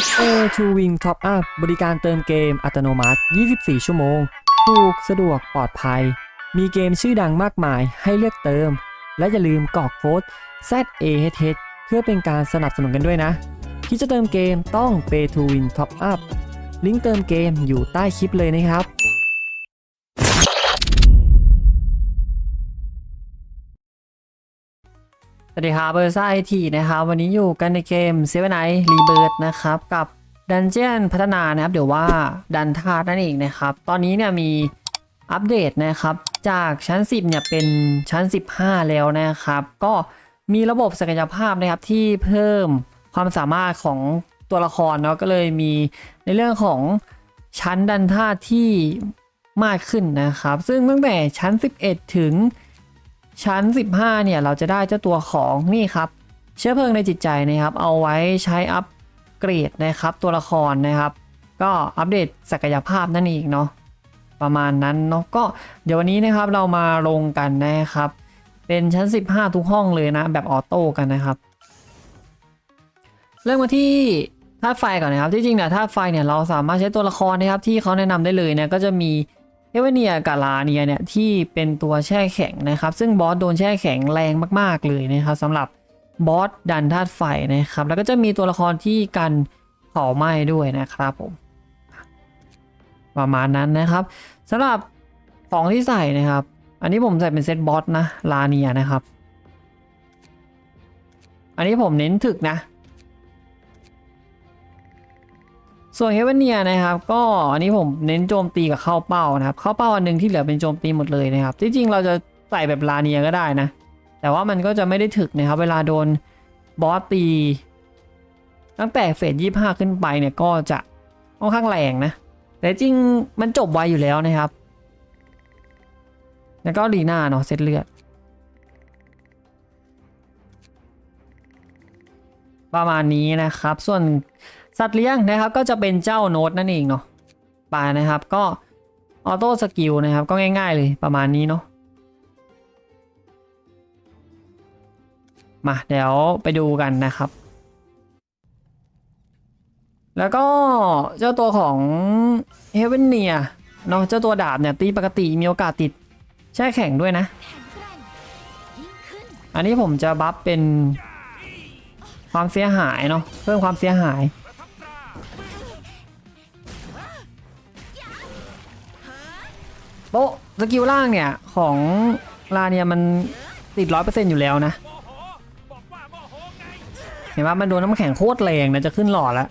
A2 Wing Top Up บริการเติมเกมอัตโนมัติ 24 ชั่วโมง ถูก สะดวก ปลอดภัย มีเกมชื่อดังมากมายให้เลือกเติม และอย่าลืมกรอกโค้ด ZAHH เพื่อเป็นการสนับสนุนกันด้วยนะ ที่จะเติมเกมต้อง Pay to Win Top Up ลิงก์เติมเกมอยู่ใต้คลิปเลยนะครับ วัสดีครับเบอร์ซ่าไอทีนะครับวันนี้อยู่กันในเกมเซเว่นไอรีเบิร์ดนะครับ กับดันเจียนพัฒนานะครับ เดี๋ยวว่าดันธาตุนั่นเองนะครับ ตอนนี้เนี่ยมีอัปเดตนะครับ จากชั้น 10 เนี่ยเป็นชั้น 15 แล้วนะครับ ก็มีระบบศักยภาพนะครับที่เพิ่มความสามารถของตัวละครเนาะก็เลยมีในเรื่องของชั้นดันธาตุที่มากขึ้นนะครับ ซึ่งตั้งแต่ชั้น 11 ถึง ชั้น 15 เนี่ย เราจะได้เจ้าตัวของนี่ครับ เชื้อเพลิงในจิตใจนะครับ เอาไว้ใช้อัปเกรดนะครับ ตัวละครนะครับ ก็อัปเดตศักยภาพนั่นเองเนาะประมาณนั้นเนาะก็เดี๋ยววันนี้นะครับเรามาลงกันนะครับ เป็นชั้น 15 ทุกห้องเลยนะ แบบออโต้กันนะครับ เริ่มมาที่ธาตุไฟก่อนนะครับที่จริงเนี่ยธาตุไฟเนี่ยเราสามารถใช้ตัวละครนะครับที่เขาแนะนำได้เลยเนี่ยก็จะมี เอเวเนียกับลาเนียเนี่ยที่เป็นตัวแช่แข็งนะครับ ซึ่งบอสโดนแช่แข็งแรงมากๆเลยนะครับสำหรับบอสดันธาตุไฟนะครับ แล้วก็จะมีตัวละครที่กันเผาไหม้ด้วยนะครับผมประมาณนั้นนะครับสำหรับของที่ใส่นะครับ อันนี้ผมใส่เป็นเซตบอสนะลาเนียนะครับ อันนี้ผมเน้นถึกนะ ส่วนเฮเวนเนียนะครับ ก็อันนี้ผมเน้นโจมตีกับเข้าเป้านะครับ เข้าเป้าอันหนึงที่เหลือเป็นโจมตีหมดเลยนะครับที่จริงเราจะใส่แบบลาเนียก็ได้นะ แต่ว่ามันก็จะไม่ได้ถึกนะครับ เวลาโดนบอสตี ตั้งแต่เฟสยี่ห้าขึ้นไปเนี่ยก็จะค่อนข้างแรงนะ แต่จริงมันจบไวอยู่แล้วนะครับ แล้วก็ลีน่าเนาะเซตเลือดประมาณนี้นะครับ ส่วน สัตว์เลี้ยงนะครับก็จะเป็นเจ้าโน้ตนั่นเองเนาะไปนะครับก็ออโต้สกิลนะครับก็ง่ายๆเลยประมาณนี้เนาะมาเดี๋ยวไปดูกันนะครับ แล้วก็เจ้าตัวของเฮเวนเนียเนาะเจ้าตัวดาบเนี่ยตีปกติมีโอกาสติดแช่แข็งด้วยนะ อันนี้ผมจะบัฟเป็นความเสียหายเนาะเพิ่มความเสียหาย โป๊ะสกิลล่างเนี่ยของลาเนี่ยมันติดร้อยเปอร์เซ็นต์อยู่แล้วนะ เห็นว่ามันโดนน้ำแข็งโคตรแรงนะจะขึ้นหลอดแล้ว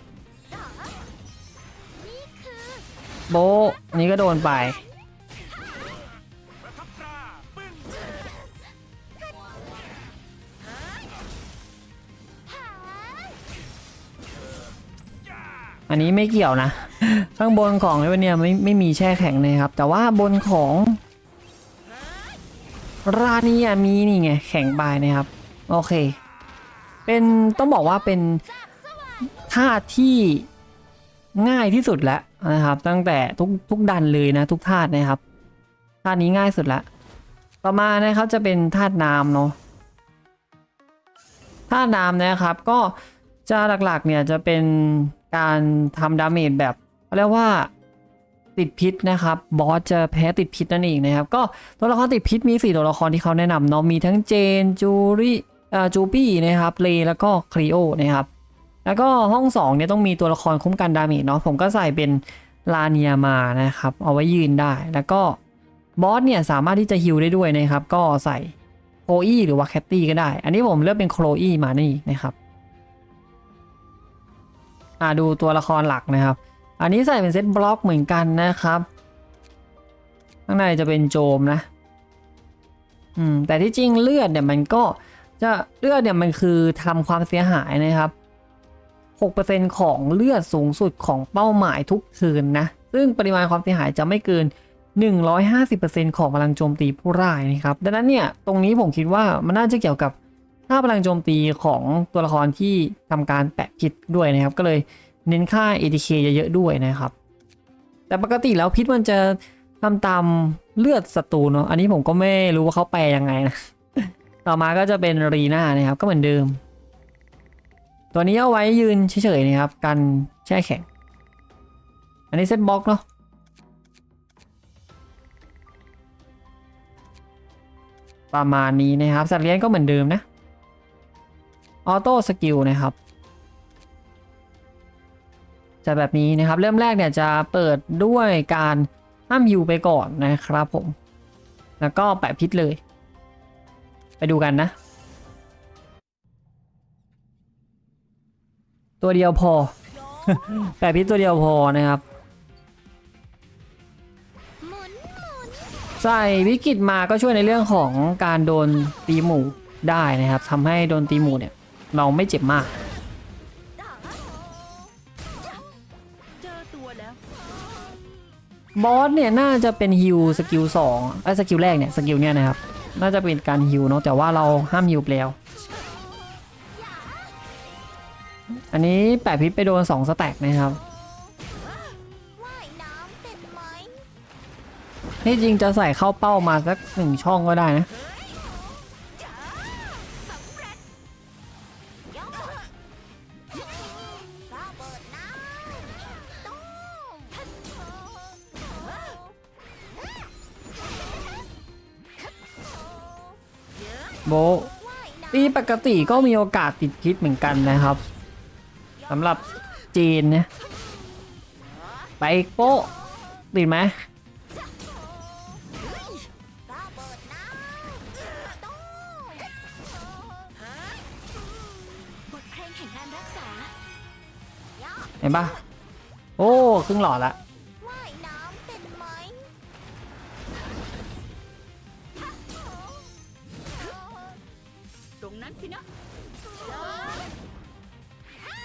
โบอันนี้ก็โดนไป อันนี้ไม่เกี่ยวนะ ข้างบนของเนี่ยไม่ไม่มีแช่แข็งเลยครับ แต่ว่าบนของรานีอะมีนี่ไงแข็งบายนะครับ โอเค เป็นต้องบอกว่าเป็นท่าที่ง่ายที่สุดแล้วนะครับ ตั้งแต่ทุกทุกดันเลยนะ ทุกธาตุนะครับธานี้ง่ายสุดละต่อมานะครับจะเป็นธาตุน้ำเนาะธาตุน้ำนะครับก็จะหลักๆเนี่ยจะเป็นการทำดาเมจแบบ เขาเรียกว่าติดพิษนะครับบอสจะแพ้ติดพิษนั่นเองนะครับ ก็ตัวละครติดพิษมี 4 ตัวละครที่เขาแนะนำเนาะมีทั้งเจนจูรี่อ่าจูปี้นะครับเลแล้วก็ครีโอนะครับ แล้วก็ห้อง2เนี่ยต้องมีตัวละครคุ้มกันดาเมจเนาะผมก็ใส่เป็นลาเนียมานะครับ เอาไว้ยืนได้แล้วก็บอสเนี่ยสามารถที่จะฮิลได้ด้วยนะครับ ก็ใส่โคอีหรือว่าแคตตี้ก็ได้ อันนี้ผมเลือกเป็นโคลอีมานี่นะครับอ่าดูตัวละครหลักนะครับ อันนี้ใส่เป็นเซตบล็อกเหมือนกันนะครับ ข้างในจะเป็นโจมนะ อืม แต่ที่จริงเลือดเนี่ยมันก็จะเลือดเนี่ยมันคือทำความเสียหายนะครับ6%ของเลือดสูงสุดของเป้าหมายทุกเทิร์นนะ ซึ่งปริมาณความเสียหายจะไม่เกิน 150%ของพลังโจมตีผู้ร้ายนะครับ ดังนั้นเนี่ย ตรงนี้ผมคิดว่ามันน่าจะเกี่ยวกับค่าพลังโจมตีของตัวละครที่ทำการแปะพิษด้วยนะครับ ก็เลย เน้นค่า ATK เยอะๆด้วยนะครับ แต่ปกติแล้วพิษมันจะทำตามเลือดศัตรูเนาะอันนี้ผมก็ไม่รู้ว่าเขาแปลยังไงนะ ต่อมาก็จะเป็นรีน่านะครับ ก็เหมือนเดิม ตัวนี้เอาไว้ยืนเฉยๆนะครับกันแช่แข็ง อันนี้เซตบล็อกเนาะประมาณนี้นะครับสัตว์เลี้ยงก็เหมือนเดิมนะออโต้สกิลนะครับ จะแบบนี้นะครับ เริ่มแรกเนี่ยจะเปิดด้วยการห้ามฮิวไปก่อนนะครับผม แล้วก็แปะพิษเลย ไปดูกันนะ ตัวเดียวพอ แปะพิษตัวเดียวพอนะครับใส่วิกฤตมาก็ช่วยในเรื่องของการโดนตีหมูได้นะครับทำให้โดนตีหมูเนี่ย เราไม่เจ็บมาก บอสเนี่ยน่าจะเป็นฮิวสกิลสองไอ้สกิลแรกเนี่ยสกิลเนี่ยนะครับ น่าจะเป็นการฮิวเนาะแต่ว่าเราห้ามฮิวไปแล้ว อันนี้แปะพิษไปโดน2สแต็กนะครับที่จริงจะใส่เข้าเป้ามาสักหนึ่งช่องก็ได้นะ โบตีปกติก็มีโอกาสติดพิษเหมือนกันนะครับสำหรับจีนเนี่ยไปโป๊ะติดไหมเบิดน้ำตุ้มบทเพลงแห่งการรักษาเห็นปะโอ้ ครึ่งหลอดละ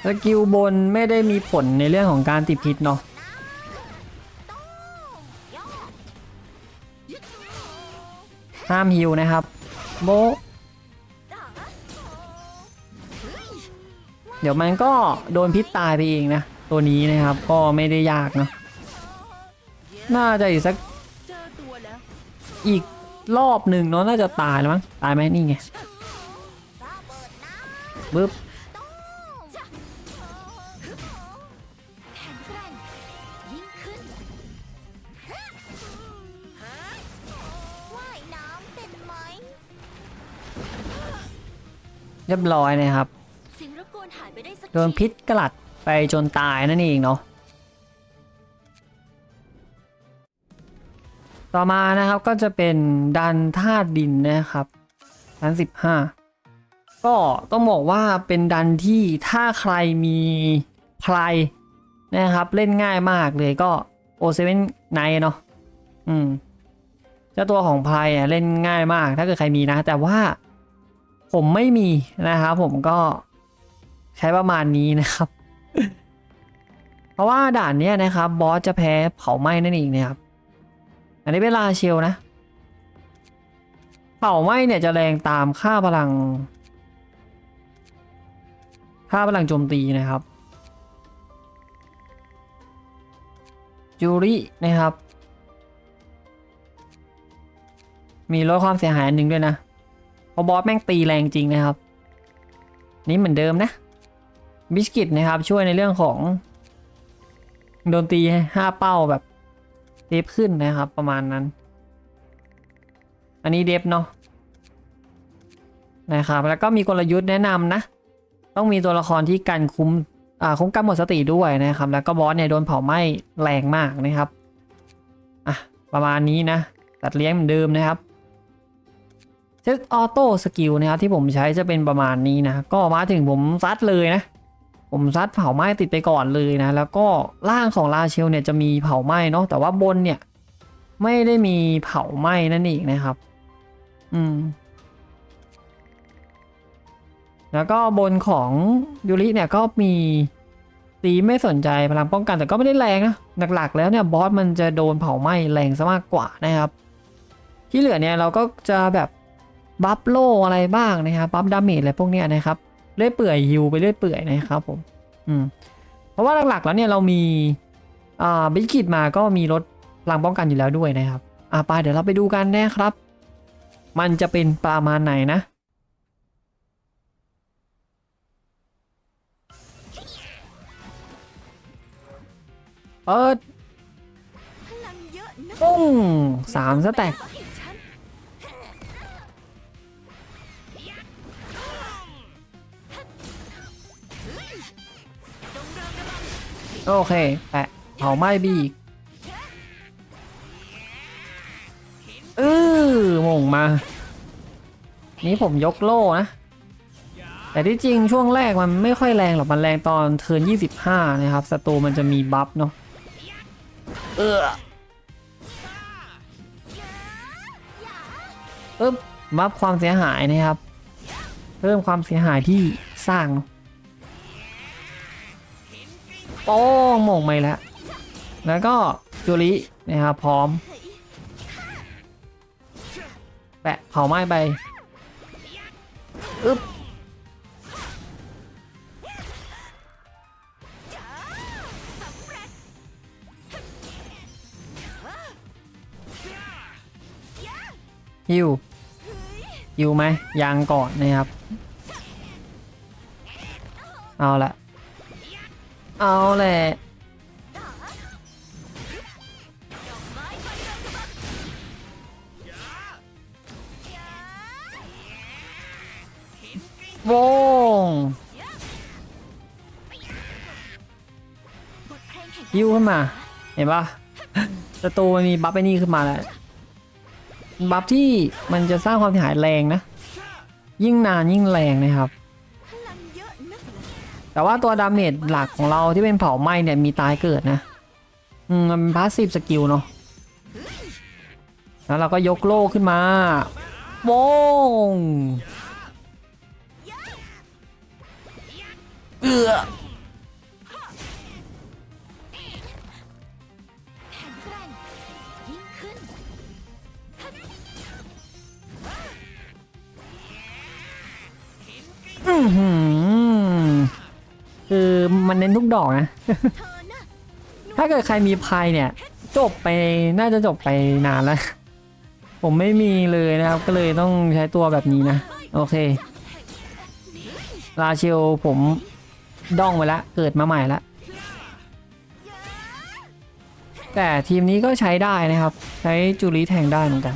สกิลบนไม่ได้มีผลในเรื่องของการติดพิษเนาะห้ามฮิวนะครับ โบ เดี๋ยวมันก็โดนพิษตายไปเองนะ ตัวนี้นะครับก็ไม่ได้ยากเนาะน่าจะอีกสักอีกรอบหนึ่งเนาะน่าจะตายแล้วมั้งตายไหมนี่ไงบึ๊บ เรียบร้อยนะครับเสิ่งรบกวนหายไปได้สักโดนพิษกลัดไปจนตายนั่นเองเนาะ ต่อมานะครับก็จะเป็นดันธาตุดินนะครับดันสิบห้าก็ต้องบอกว่าเป็นดันที่ถ้าใครมีไพรนะครับเล่นง่ายมากเลยก็โอเซเว่นไนเนาะอืมเจ้าตัวของไพรอะเล่นง่ายมากถ้าเกิดใครมีนะ แต่ว่า ผมไม่มีนะครับผมก็ใช้ประมาณนี้นะครับ เพราะว่าด่านเนี้ยนะครับ บอสจะแพ้เผาไหม้นั่นเองนะครับ อันนี้เวลาเชลนะ เผาไหม้เนี่ยจะแรงตามค่าพลัง ค่าพลังโจมตีนะครับจูรินะครับ มีลดความเสียหายหนึ่งด้วยนะ เพราะบอสแม่งตีแรงจริงนะครับ นี่เหมือนเดิมนะ บิสกิตนะครับช่วยในเรื่องของโดนตีห้าเป้าแบบเดฟขึ้นนะครับ ประมาณนั้น อันนี้เดฟเนาะนะครับแล้วก็มีกลยุทธ์แนะนำนะ ต้องมีตัวละครที่กันคุ้มอ่าคุ้มกันหมดสติด้วยนะครับ แล้วก็บอสเนี่ยโดนเผาไหม้แรงมากนะครับอะประมาณนี้นะตัดเลี้ยงเหมือนเดิมนะครับ เซตออโต้สกิลนะครับที่ผมใช้จะเป็นประมาณนี้นะ ก็มาถึงผมซัดเลยนะ ผมซัดเผาไหม้ติดไปก่อนเลยนะ แล้วก็ล่างของลาเชลเนี่ยจะมีเผาไหม้เนาะแต่ว่าบนเนี่ย ไม่ได้มีเผาไหม้นั่นเองนะครับ อืม แล้วก็บนของยูริเนี่ยก็มีตีไม่สนใจพลังป้องกันแต่ก็ไม่ได้แรงนะหลักๆ แล้วเนี่ยบอสมันจะโดนเผาไหม้แรงซะมากกว่านะครับ ที่เหลือเนี่ยเราก็จะแบบ บัฟโลอะไรบ้างนะครับบัฟดาเมจอะไรพวกนี้นะครับเรื่อยเปื่อยฮิวไปเรื่อยเปื่อยนะครับผมอืมเพราะว่าหลักๆแล้วเนี่ยเรามีอ่าบิกิตมาก็มีลดพลังป้องกันอยู่แล้วด้วยนะครับอ่าไปเดี๋ยวเราไปดูกันนะครับ มันจะเป็นประมาณไหนนะเปิดปุ้งสามสแต็ก โอเค แปะเผาไหม้บีกเออมงมา นี้ผมยกโล่นะ แต่ที่จริงช่วงแรกมันไม่ค่อยแรงหรอก มันแรงตอนเทิร์น25 นะครับศัตรูมันจะมีบัฟเนาะ เออปึ๊บบัฟความเสียหายนะครับ เพิ่มความเสียหายที่สร้างเนอะ โป้งหม่งไปแล้ว แล้วก็จุลินะครับพร้อม แปะเผาไหม้ไปอึ๊บฮิวฮิวไหมยังก่อนนะครับ เอาละ เอาแหละโวงบทเพลงแห่งฮิวขึ้นมา เห็นปะศัตรูมันมีบัฟไอ้นี่ขึ้นมาแล้ว บัฟที่มันจะสร้างความเสียหายแรงนะ ยิ่งนานยิ่งแรงนะครับ แต่ว่าตัวดาเมจหลักของเราที่เป็นเผาไหม้เนี่ยมีตายเกิดนะอืมมันเป็นพาสซีฟสกิลเนาะแล้วเราก็ยกโล่ขึ้นมาโป้งเอืออือหือ มันเน้นทุกดอกนะ ถ้าเกิดใครมีภัยเนี่ย จบไปน่าจะจบไปนานแล้ว ผมไม่มีเลยนะครับ ก็เลยต้องใช้ตัวแบบนี้นะ โอเค ราเชลผมด้องไปแล้วเกิดมาใหม่ล้วแต่ทีมนี้ก็ใช้ได้นะครับ ใช้จูริแทงได้เหมือนกัน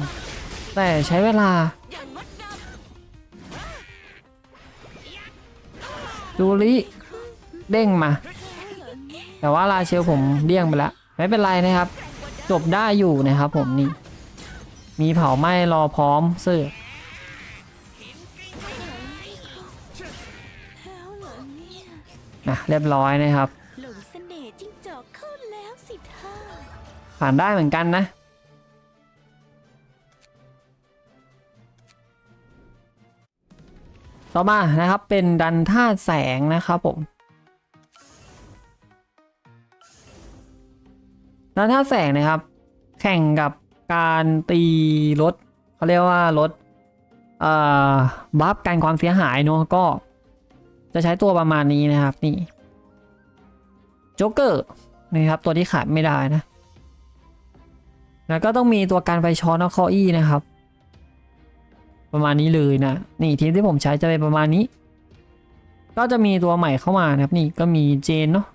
แต่ใช้เวลาจูริ เด้งมา แต่ว่าราเชลผมเลี่ยงไปแล้วไม่เป็นไรนะครับ จบได้อยู่นะครับผมนี่ มีเผาไหม้รอพร้อมเสิร์ฟแล้อเนี่ยนะเรียบร้อยนะครับผ่านได้เหมือนกันนะต่อมานะครับเป็นดันท่าตุแสงนะครับผม ดันท่าแสงนะครับ แข่งกับการตีรถเขาเรียกว่าลดเอ่อบัฟการความเสียหายเนอะก็จะใช้ตัวประมาณนี้นะครับนี่โจ๊กเกอร์นะครับตัวที่ขาดไม่ได้นะ แล้วก็ต้องมีตัวการไฟช็อตนอคออี้นะครับ ประมาณนี้เลยนะ นี่ทีมที่ผมใช้จะเป็นประมาณนี้ ก็จะมีตัวใหม่เข้ามานะครับ นี่ก็มีเจนเนาะ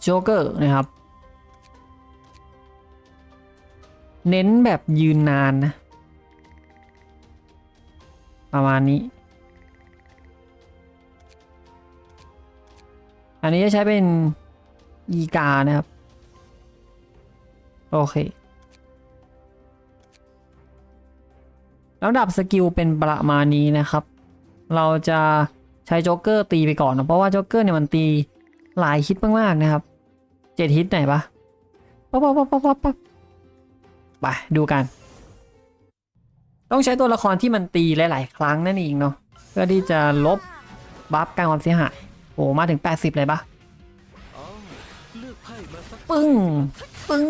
โจ๊กเกอร์นะครับ เน้นแบบยืนนานนะ ประมาณนี้ อันนี้จะใช้เป็น อีกานะครับ โอเคลำดับสกิลเป็นประมาณนี้นะครับ เราจะใช้โจ๊กเกอร์ตีไปก่อนนะเพราะว่าโจ๊กเกอร์เนี่ยมันตีหลายฮิตมากๆนะครับ เจ็ดฮิตไหนปะปั๊บปั๊บปั๊บปั๊บปั๊บปั๊บไปดูกัน ต้องใช้ตัวละครที่มันตีหลาย ๆ ครั้งนั่นเองเนาะเพื่อที่จะลบบัฟการความเสียหายโอ้มาถึง 80 เลยปะอ๋อเลือกไพ่มาสักปึ้ง ปึ้ง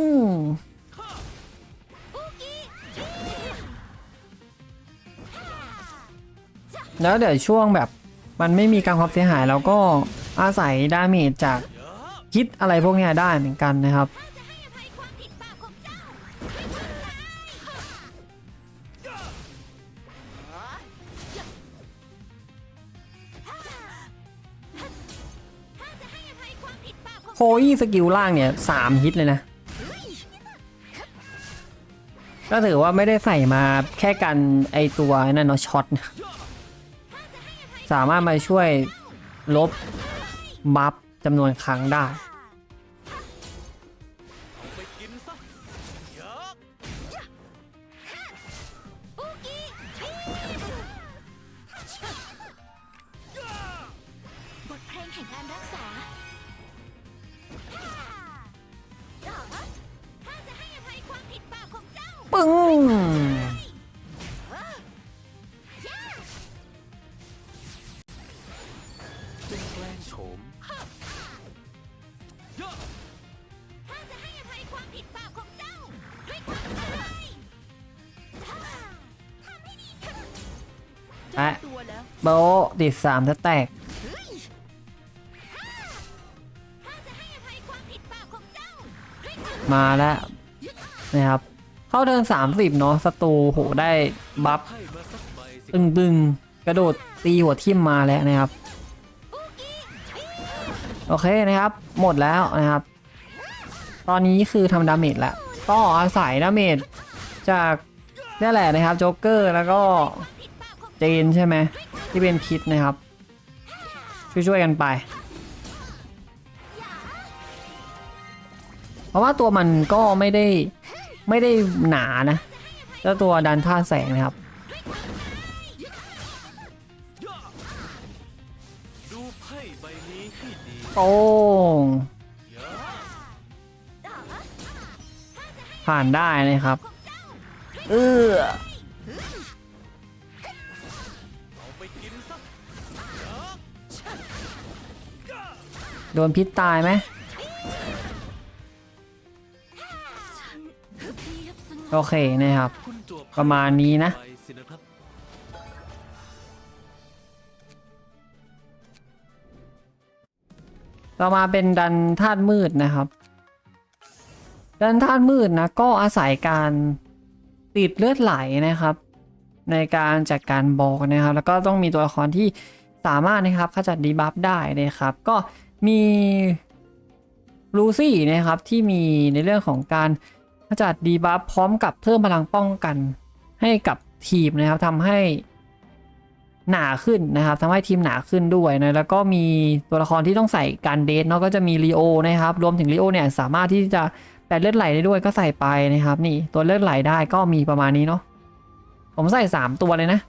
แล้วเดี๋ยวช่วงแบบมันไม่มีการความเสียหายเราก็อาศัยดาเมจจาก คิดอะไรพวกนี้ได้เหมือนกันนะครับจะให้อภัยความผิดบาปของเจ้าโคอี้สกิลล่างเนี่ยสามฮิตเลยนะ ก็ถือว่าไม่ได้ใส่มาแค่กันไอตัวนั่นเนาะช็อตสามารถมาช่วยลบ บัฟ จำนวนครั้งได้ โบติดสามสแต็กข้าจะให้อภัยความาแล้วนะครับ เข้าเทิน 30 เนาะศัตรูโหได้บัฟตึงบึงๆกระโดดตีหัวทิ่มมาแล้วนะครับ โอเคนะครับ หมดแล้วนะครับ ตอนนี้คือทำดาเมจแล้วก็อาศัยดาเมจจากนี่แหละนะครับโจ๊กเกอร์แล้วก็เจนใช่ไหม ที่เป็นพิษนะครับ ช่วยๆกันไป เพราะว่าตัวมันก็ไม่ได้ไม่ได้หนานะเจ้าตัวดันท่าแสงนะครับโป้ผ่านได้นะครับ เออ โดนพิษตายไหมโอเคนะครับ ประมาณนี้นะใบสินะครับต่อมาเป็นดันธาตุมืดนะครับ ดันธาตุมืดนะ ก็อาศัยการติดเลือดไหลนะครับ ในการจัดการบอกนะครับ แล้วก็ต้องมีตัวละครที่สามารถนะครับขจัดดีบัฟได้นะครับ ก็ มีลูซี่นะครับที่มีในเรื่องของการขจัดดีบัฟพร้อมกับเพิ่มพลังป้องกันให้กับทีมนะครับทำให้หนาขึ้นนะครับทำให้ทีมหนาขึ้นด้วยนะแล้วก็มีตัวละครที่ต้องใส่การเดทเนาะก็จะมีลีโอนะครับรวมถึงลีโอเนี่ยสามารถที่จะแปดเลือดไหลได้ด้วยก็ใส่ไปนะครับ นี่ตัวเลือดไหลได้ก็มีประมาณนี้เนาะผมใส่ 3 ตัวเลยนะ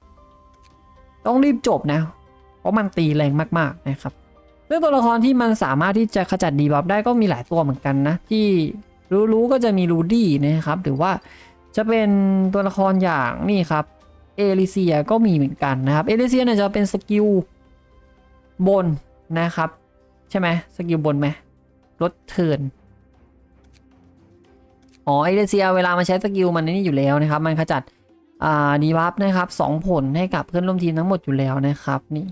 ต้องรีบจบนะ เพราะมันตีแรงมากๆนะครับ เรื่องตัวละครที่มันสามารถที่จะขจัดดีบัฟได้ก็มีหลายตัวเหมือนกันนะ ที่รู้ๆก็จะมีรูดี้นะครับ หรือว่าจะเป็นตัวละครอย่างนี่ครับเอลิเซียก็มีเหมือนกันนะครับเอลิเซียเนี่ยจะเป็นสกิลบนนะครับ ใช่ไหมสกิลบนไหมลดเทินอ๋อเอลิเซียเวลามาใช้สกิลมันนี่อยู่แล้วนะครับ มันขจัดอ่าดีบัฟนะครับสองผลให้กับเพื่อนร่วมทีมทั้งหมดอยู่แล้วนะครับนี่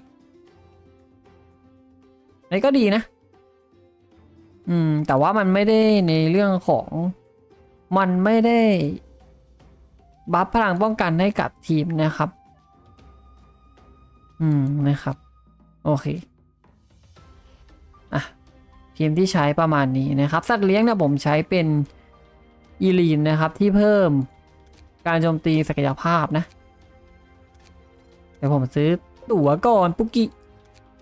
นี่ก็ดีนะ อืม แต่ว่ามันไม่ได้ในเรื่องของมันไม่ได้บัฟพลังป้องกันให้กับทีมนะครับ อืม นะครับ โอเค อะ ทีมที่ใช้ประมาณนี้นะครับ สัตว์เลี้ยงนี่ยผมใช้เป็นอีลีนนะครับที่เพิ่มการโจมตีศักยภาพนะ เดี๋ยวผมซื้อตั๋วก่อนปุกิ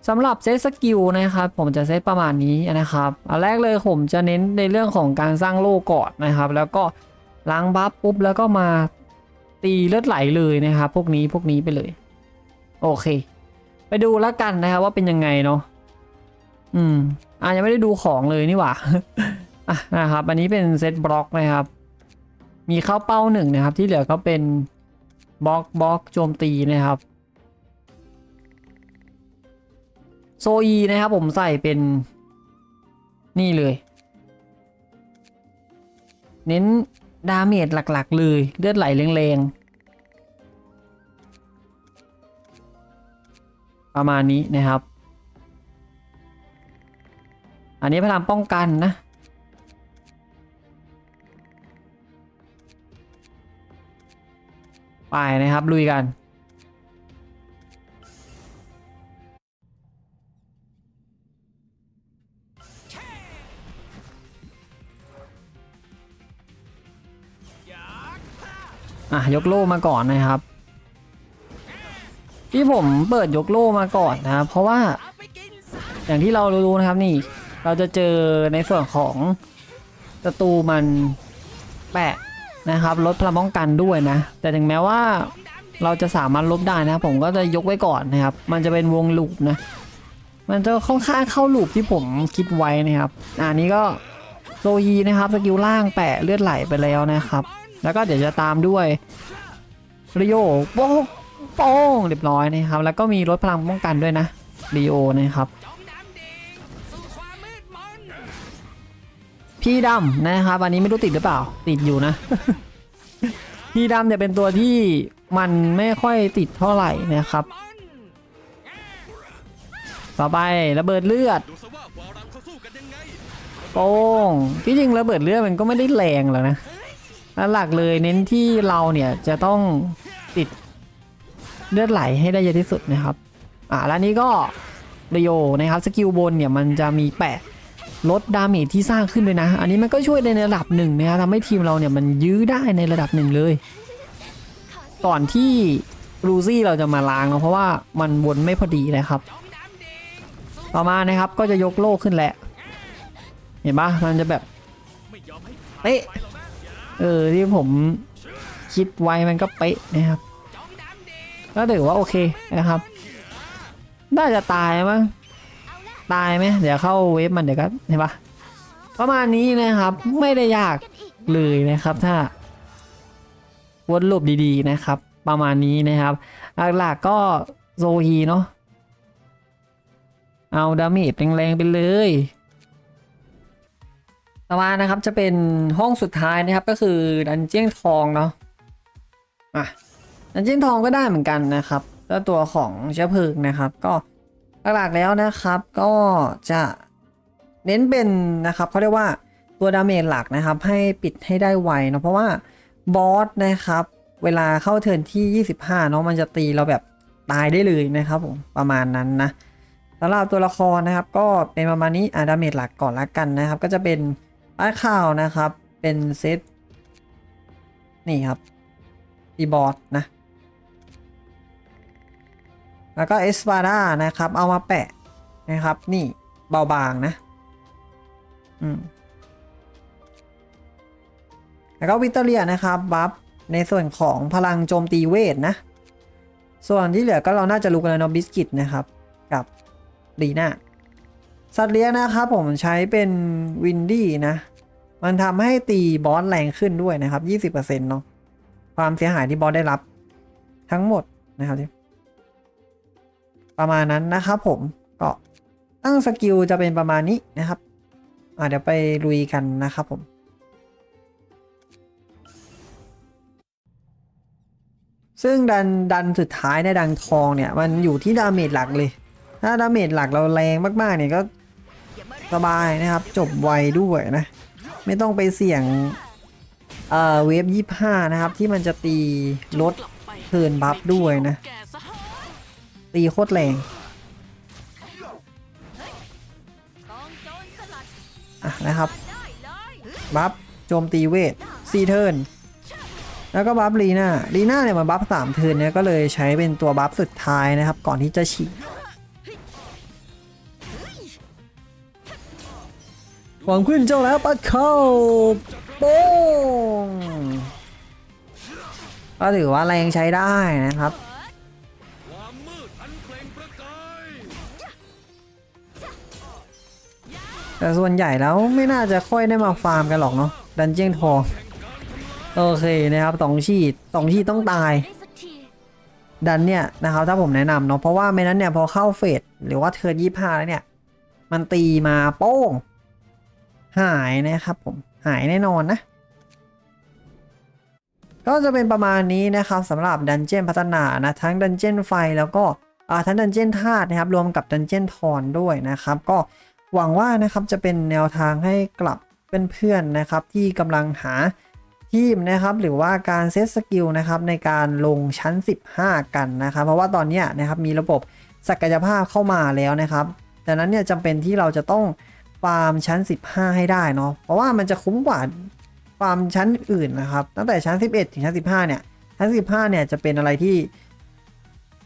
สำหรับเซตสกิลนะครับผมจะเซตประมาณนี้นะครับอันแรกเลยผมจะเน้นในเรื่องของการสร้างโล่ก่อนนะครับ แล้วก็ล้างบัฟปุ๊บแล้วก็มาตีเลือดไหลเลยนะครับ พวกนี้พวกนี้ไปเลย โอเค ไปดูแล้วกันนะครับว่าเป็นยังไงเนาะอืมอะยังไม่ได้ดูของเลยนี่หว่าอะนะครับ อันนี้เป็นเซตบล็อกนะครับ มีเข้าเป้าหนึ่งนะครับ ที่เหลือก็เป็นบล็อกบล็อกโจมตีนะครับ โซอีนะครับผมใส่เป็นนี่เลย เน้นดาเมจหลักๆ เลย เลือดไหลแรงๆ ประมาณนี้นะครับ อันนี้พลังป้องกันนะไปนะครับ ลุยกัน อะยกโล่มาก่อนนะครับ ที่ผมเปิดยกโล่มาก่อนนะครับ เพราะว่าอย่างที่เรารู้นะครับนี่ เราจะเจอในส่วนของศัตรูมันแปะนะครับลดพลังป้องกันด้วยนะ แต่ถึงแม้ว่าเราจะสามารถลบได้นะผมก็จะยกไว้ก่อนนะครับ มันจะเป็นวงลูปนะ มันจะค่อนข้างเข้าลูปที่ผมคิดไว้นะครับอะอันนี้ก็โซยีนะครับสกิลล่างแปะเลือดไหลไปแล้วนะครับ แล้วก็เดี๋ยวจะตามด้วยริโอโป้งโป้งเรียบร้อยนะครับ แล้วก็มีลดพลังป้องกันด้วยนะริโอนะครับ พี่ดำนะครับอันนี้ไม่รู้ติดหรือเปล่า ติดอยู่นะ พี่ดำจะเป็นตัวที่มันไม่ค่อยติดเท่าไหร่นะครับ ต่อไประเบิดเลือดโป้งที่จริงระเบิดเลือดมันก็ไม่ได้แรงหรอกนะ และหลักเลยเน้นที่เราเนี่ยจะต้องติดเลือดไหลให้ได้เยอะที่สุดนะครับอ่าแล้วนี้ก็เรโยนะครับสกิลบนเนี่ยมันจะมีแปะลดดาเมจที่สร้างขึ้นเลยนะ อันนี้มันก็ช่วยในระดับหนึ่งนะครับทำให้ทีมเราเนี่ยมันยื้อได้ในระดับหนึ่งเลย ก่อนที่รูซี่เราจะมาล้างเนาะเพราะว่ามันวนไม่พอดีนะครับ ต่อมานะครับก็จะยกโล่ขึ้นแหละ เห็นปะมันจะแบบไม่ยอมให้ผ่านเป๊ะไปหรอกนะอย่า เออที่ผมคิดไว้มันก็เป๊ะนะครับก็ถือว่าโอเคนะครับ น่าจะตายมั้งตายไหมเดี๋ยวเข้าเวฟมันเดี๋ยวก็เห็นปะประมาณนี้นะครับ ไม่ได้ยากกันอีกเลยนะครับถ้าวนลูปดีๆนะครับ ประมาณนี้นะครับหลักๆก็โซฮีเนาะเอาดาเมจแรงๆไปเลย ต่อมานะครับจะเป็นห้องสุดท้ายนะครับก็คือดันเจี้ยงทองเนาะอะดันเจี้ยงทองก็ได้เหมือนกันนะครับแล้วตัวของเชื้อเพลิงนะครับ ก็หลักๆแล้วนะครับก็จะเน้นเป็นนะครับเขาเรียกว่าตัวดาเมจหลักนะครับ ให้ปิดให้ได้ไวเนาะเพราะว่าบอสนะครับ เวลาเข้าเทิร์นที่ 25เนาะมันจะตีเราแบบตายได้เลยนะครับผมประมาณนั้นนะสำหรับตัวละครนะครับ ก็เป็นประมาณนี้อะดาเมจหลักก่อนละกันนะครับ ก็จะเป็น ป้ายข่าวนะครับ เป็นเซตนี่ครับอีบอร์ดนะ แล้วก็เอสปาดานะครับ เอามาแปะนะครับ นี่เบาบางนะ อืม แล้วก็วิตเตอเรียนะครับบัฟในส่วนของพลังโจมตีเวทนะ ส่วนที่เหลือก็เราน่าจะรู้กันแล้วเนาะบิสกิตนะครับ กับดีน่า สัตว์เลี้ยงนะครับผมใช้เป็นวินดี้นะ มันทำให้ตีบอสแรงขึ้นด้วยนะครับ 20%เนาะความเสียหายที่บอสได้รับ ทั้งหมดนะครับประมาณนั้นนะครับผมก็ตั้งสกิลจะเป็นประมาณนี้นะครับอ่าเดี๋ยวไปลุยกันนะครับผมซึ่งดันดันสุดท้ายในดังทองเนี่ย มันอยู่ที่ดาเมจหลักเลย ถ้าดาเมจหลักเราแรงมากๆเนี่ยก็ สบายนะครับ จบไวด้วยนะ ไม่ต้องไปเสี่ยงเอ่อเวฟยี่ห้านะครับ ที่มันจะตีลดเทิร์นบัฟด้วยนะ ตีโคตรแรงอะนะครับ บัฟโจมตีเวทซีเทิร์นแล้วก็บัฟลีน่าลีน่าเนี่ยมันบัฟสามเทิร์นเนี่ยก็เลยใช้เป็นตัวบัฟสุดท้ายนะครับ ก่อนที่จะฉีก หวังขึ้นเจ้าแล้วปัดเข้าโป้งก็ถือว่าแรงใช้ได้นะครับแต่ส่วนใหญ่แล้วไม่น่าจะค่อยได้มาฟาร์มกันหรอกเนาะดันเจียงทองโอเคนะครับสองฉีดสองฉีดต้องตายได้สักทีดันเนี่ยนะครับถ้าผมแนะนำเนาะเพราะว่าไม่นั้นเนี่ยพอเข้าเฟสหรือว่าเทิร์นยี่ห้าแล้วเนี่ย มันตีมาโป้ง หายนะครับผมหายแน่นอนนะก็จะเป็นประมาณนี้นะครับสำหรับดันเจียนพัฒนานะทั้งดันเจียนไฟแล้วก็ทั้งดันเจียนธาตุนะครับรวมกับดันเจียนทอนด้วยนะครับ ก็หวังว่านะครับจะเป็นแนวทางให้กลับเพื่อนๆนะครับที่กำลังหาทีมนะครับหรือว่าการเซตสกิลนะครับในการลงชั้น 15 กันนะครับ เพราะว่าตอนนี้นะครับมีระบบศักยภาพเข้ามาแล้วนะครับดังนั้นเนี่ยจำเป็นที่เราจะต้อง ฟาร์มชั้น 15 ให้ได้เนาะเพราะว่ามันจะคุ้มกว่าฟาร์มชั้นอื่นนะครับ ตั้งแต่ชั้น 11 ถึงชั้น 15 เนี่ย55เนี่ยจะเป็นอะไรที่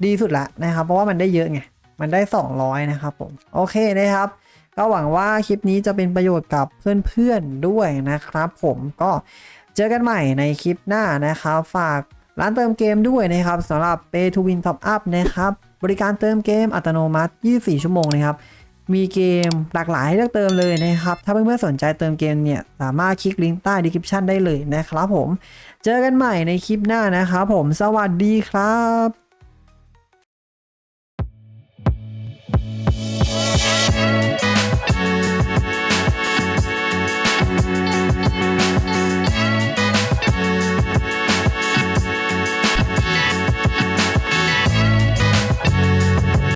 ดีสุดละนะครับ เพราะว่ามันได้เยอะไง มันได้ 200 นะครับผม โอเคนะครับ ก็หวังว่าคลิปนี้จะเป็นประโยชน์กับเพื่อนๆด้วยนะครับผม ก็เจอกันใหม่ในคลิปหน้านะครับ ฝากร้านเติมเกมด้วยนะครับสำหรับ Pay to Win Top Up นะครับ บริการเติมเกมอัตโนมัติ 24 ชั่วโมงนะครับ มีเกมหลากหลายให้เลือกเติมเลยนะครับ ถ้าเพื่อนๆสนใจเติมเกมเนี่ยสามารถคลิกลิงก์ใต้ดีคริปชันได้เลยนะครับผม เจอกันใหม่ในคลิปหน้านะครับผม สวัสดีครับ